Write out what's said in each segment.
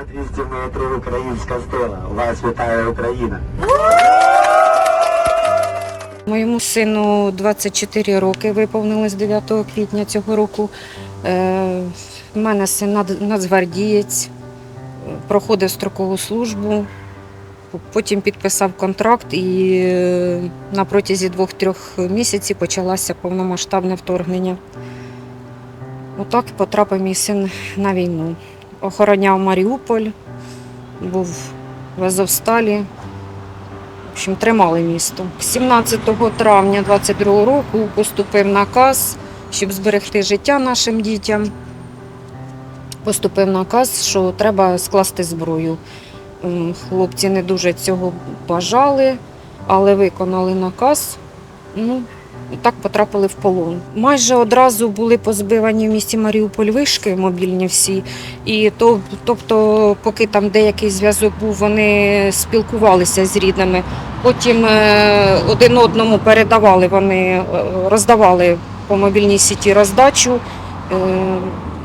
На 200 метрів українська стела. Вас вітає Україна. Моєму сину 24 роки виповнилось 9 квітня цього року. Е, в мене син нацгвардієць, е, проходив строкову службу, потім підписав контракт і е, на протязі двох-трьох місяців почалося повномасштабне вторгнення. Отак потрапив мій син на війну. Охороняв Маріуполь, був в Азовсталі. В общем, тримали місто. 17 травня 22 року поступив наказ, щоб зберегти життя нашим дітям. Поступив наказ, що треба скласти зброю. Хлопці не дуже цього бажали, але виконали наказ. Ну, так потрапили в полон. Майже одразу були позбивані в місті Маріуполь вишки, мобільні всі. І то, тобто, поки там деякий зв'язок був, вони спілкувалися з рідними. Потім е, один одному передавали, вони е, роздавали по мобільній сіті роздачу, е,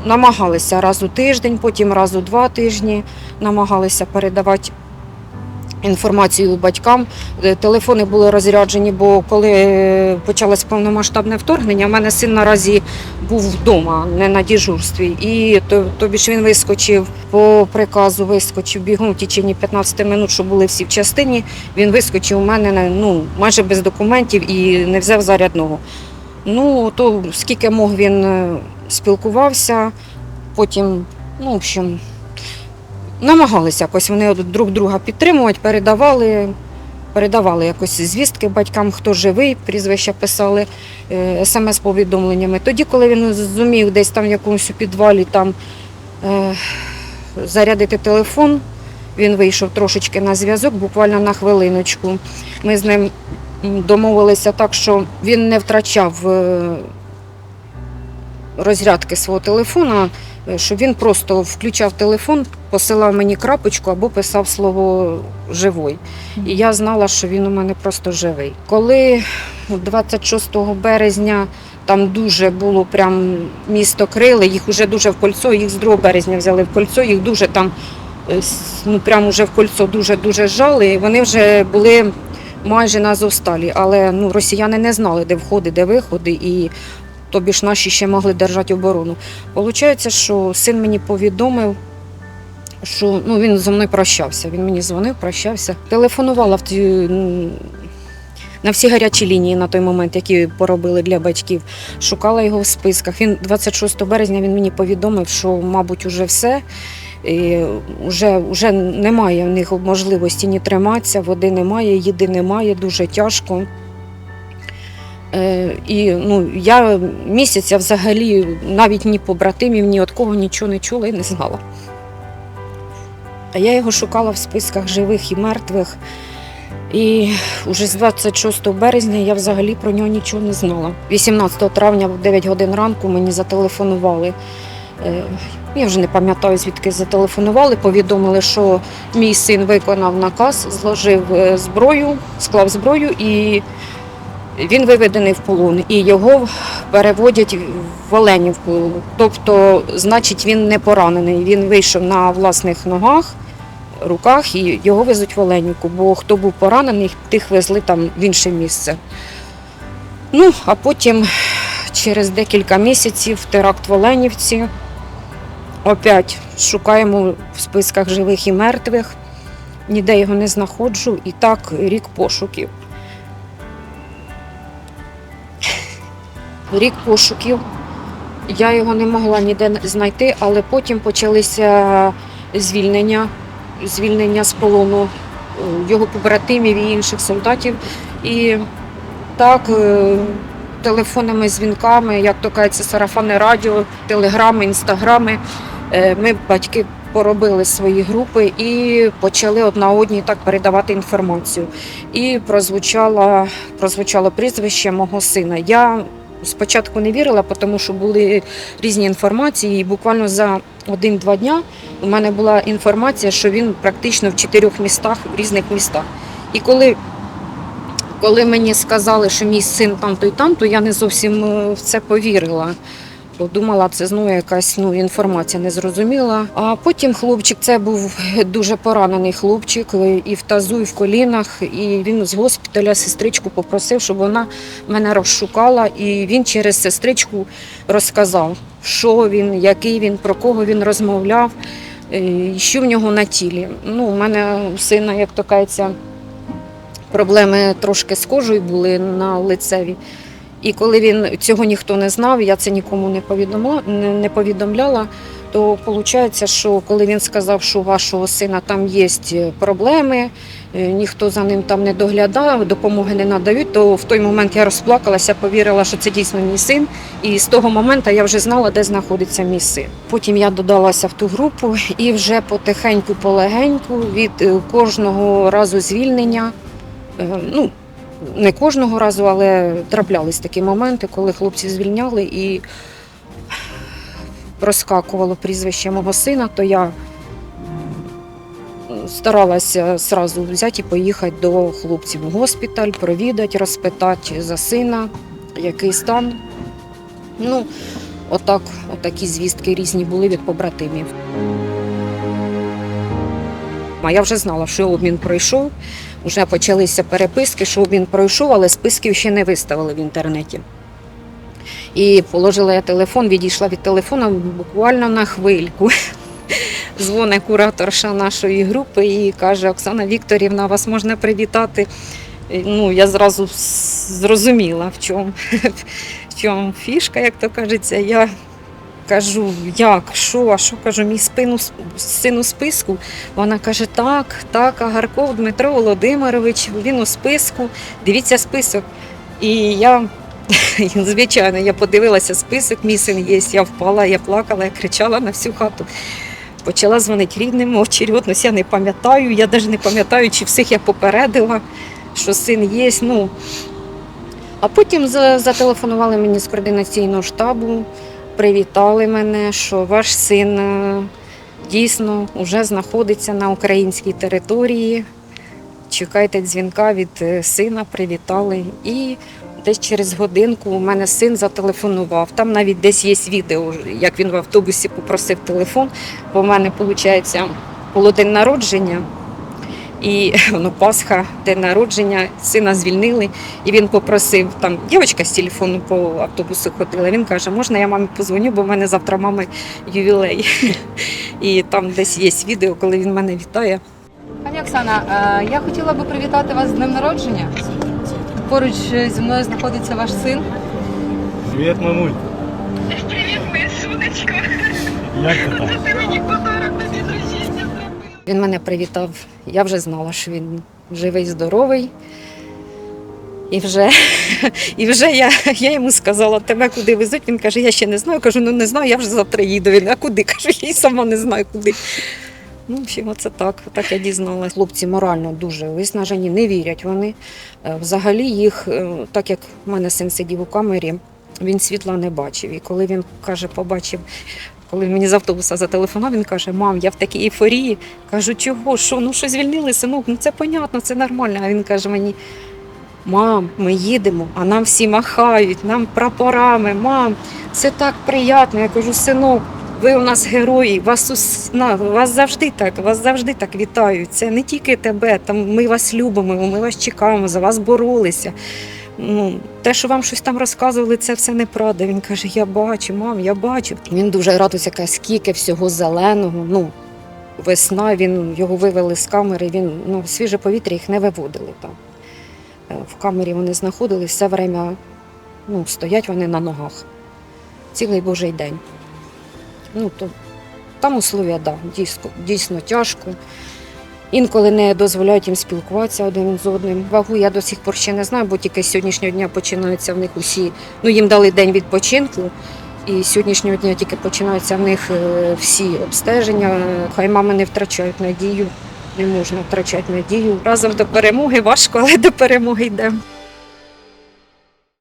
намагалися раз у тиждень, потім раз у два тижні намагалися передавати інформацію батькам. Е, Телефони були розряджені, бо коли е, почалось повномасштабне вторгнення, в мене син наразі був вдома, не на дежурстві. І тобі ж він вискочив по приказу, вискочив бігом в течение 15 минут, що були всі в частині. Він вискочив у мене ну, майже без документів і не взяв зарядного. Ну, то скільки мог він е, спілкувався, потім, ну, в общем, намагалися якось вони друг друга підтримувати, передавали, передавали якось звістки батькам, хто живий, прізвища писали е, смс-повідомленнями. Тоді, коли він зумів десь там в якомусь підвалі там е, зарядити телефон, він вийшов трошечки на зв'язок, буквально на хвилиночку. Ми з ним домовилися так, що він не втрачав е, розрядки свого телефона, щоб він просто включав телефон, посилав мені крапочку або писав слово живой. І я знала, що він у мене просто живий. Коли 26 березня там дуже було прям місто крили, їх вже дуже в кольцо, їх з 2 березня взяли в кольцо, їх дуже там, е, ну прям уже в кольцо дуже-дуже жали. Вони вже були майже на Азовсталі, але ну, росіяни не знали, де входи, де виходи, і тобі ж наші ще могли держати оборону. Получається, що син мені повідомив, що ну, він зі мною прощався. Він мені дзвонив, прощався. Телефонувала в ті, на всі гарячі лінії на той момент, які поробили для батьків. Шукала його в списках. Він 26 березня він мені повідомив, що, мабуть, уже все. І вже, вже немає в них можливості ні триматися, води немає, їди немає, дуже тяжко. Е, і ну, я місяця взагалі навіть ні побратимів, ні від кого нічого не чула і не знала. А я його шукала в списках живих і мертвих. І вже з 26 березня я взагалі про нього нічого не знала. 18 травня в 9 годин ранку мені зателефонували. Е, Я вже не пам'ятаю, звідки зателефонували, повідомили, що мій син виконав наказ, зложив е, зброю, склав зброю і він виведений в полон. І його переводять в Оленівку. Тобто, значить, він не поранений. Він вийшов на власних ногах, руках і його везуть в Оленівку, бо хто був поранений, тих везли там в інше місце. Ну, а потім через декілька місяців теракт в Оленівці. Опять шукаємо в списках живих і мертвих. Ніде його не знаходжу. І так рік пошуків. Рік пошуків. Я його не могла ніде знайти, але потім почалися звільнення, звільнення з полону е, його побратимів і інших солдатів. І так, е, телефонними дзвінками, як то кажеться, сарафанне радіо, телеграми, інстаграми. Е, Ми, батьки, поробили свої групи і почали одна одній так передавати інформацію. І прозвучало, прозвучало прізвище мого сина. Я спочатку не вірила, тому що були різні інформації, і буквально за один-два дня у мене була інформація, що він практично в чотирьох містах, в різних містах. І коли коли мені сказали, що мій син там-то і там, то я не зовсім е, в це повірила. Подумала, це знову якась ну, інформація незрозуміла. А потім хлопчик, це був дуже поранений хлопчик і в тазу, і в колінах. І він з госпіталя сестричку попросив, щоб вона мене розшукала. І він через сестричку розказав, що він, який він, про кого він розмовляв, е, що в нього на тілі. Ну, у мене у сина, як то кажеться, проблеми трошки з кожею були на лицеві. І коли він цього ніхто не знав, я це нікому не повідомила, не, повідомляла. То виходить, що коли він сказав, що у вашого сина там є проблеми, е, ніхто за ним там не доглядав, допомоги не надають, то в той момент я розплакалася, повірила, що це дійсно мій син. І з того моменту я вже знала, де знаходиться мій син. Потім я додалася в ту групу і вже потихеньку, полегеньку від е, кожного разу звільнення. е, Ну, не кожного разу, але траплялись такі моменти, коли хлопці звільняли і розкакувало прізвище мого сина, то я старалася зразу взяти і поїхати до хлопців в госпіталь, провідати, розпитати за сина, який стан. Ну, отак, отакі звістки різні були від побратимів. А я вже знала, що обмін пройшов. Вже почалися переписки, що обмін пройшов, але списків ще не виставили в інтернеті. І положила я телефон, відійшла від телефону буквально на хвильку. Дзвонить кураторша нашої групи і каже: Оксана Вікторівна, вас можна привітати. Ну, я зразу зрозуміла, в чому, в чому фішка, як то кажеться. Я кажу, як, що, а що кажу, мій спину син у списку. Вона каже: так, так, Агарков Дмитро Володимирович, він у списку. Дивіться список. І я, звичайно, я подивилася список, мій син є. Я впала, я плакала, я кричала на всю хату. Почала дзвонити рідним, очередність я не пам'ятаю. Я навіть не пам'ятаю, чи всіх я попередила, що син є. Ну. А потім зателефонували мені з координаційного штабу, привітали мене, що ваш син е, дійсно вже знаходиться на українській території. Чекайте дзвінка від е, сина, привітали. І десь через годинку у мене син зателефонував. Там навіть десь є відео, як він в автобусі попросив телефон, бо в мене, виходить, було день народження. І ну, Пасха, день народження, сина звільнили, і він попросив там дівчинка з телефону по автобусу ходила. Він каже, можна я мамі позвоню, бо в мене завтра мами ювілей. І там десь є відео, коли він мене вітає. Пані Оксана, е, я хотіла би привітати вас з днем народження. Поруч зі мною знаходиться ваш син. Привіт, мамуль. Привіт, моє сонечко. Як ти там? Ти мені подарок на день. Він мене привітав. Я вже знала, що він живий, здоровий. І вже, і вже я, я йому сказала, тебе куди везуть. Він каже, я ще не знаю. Я Кажу, ну не знаю, я вже завтра їду. Він, а куди? Кажу, я й сама не знаю куди. Ну, в общем, оце так, так я дізналася. Хлопці морально дуже виснажені, не вірять вони. Е, Взагалі їх, е, так як в мене син сидів у камері, він світла не бачив. І коли він каже, побачив, коли мені з автобуса зателефонував, він каже: Мам, я в такій ейфорії. Кажу, чого? Що? Ну що звільнили, синок? Ну це понятно, це нормально. А він каже мені. Мам, ми їдемо, а нам всі махають, нам прапорами, мам, це так приємно. Я кажу, синок, ви у нас герої, вас, ус- на, вас завжди так, вас завжди так вітають. Це не тільки тебе, там ми вас любимо, ми вас чекаємо, за вас боролися. Ну, те, що вам щось там розказували, це все неправда. Він каже: Я бачу, мам, я бачу. Він дуже радується, каже, скільки всього зеленого. Ну, весна, він його вивели з камери, він ну, свіже повітря їх не виводили там. Е, В камері вони знаходились все время, ну, стоять вони на ногах. Цілий божий день. Ну, то, там условия, да, дійсно, дійсно тяжко. Інколи не дозволяють їм спілкуватися один з одним. Вагу я до сих пор ще не знаю, бо тільки з сьогоднішнього дня починаються в них усі. Ну, їм дали день відпочинку, і з сьогоднішнього дня тільки починаються в них е, всі обстеження. Хай мами не втрачають надію. Не можна втрачати надію. Разом до перемоги важко, але до перемоги йдемо.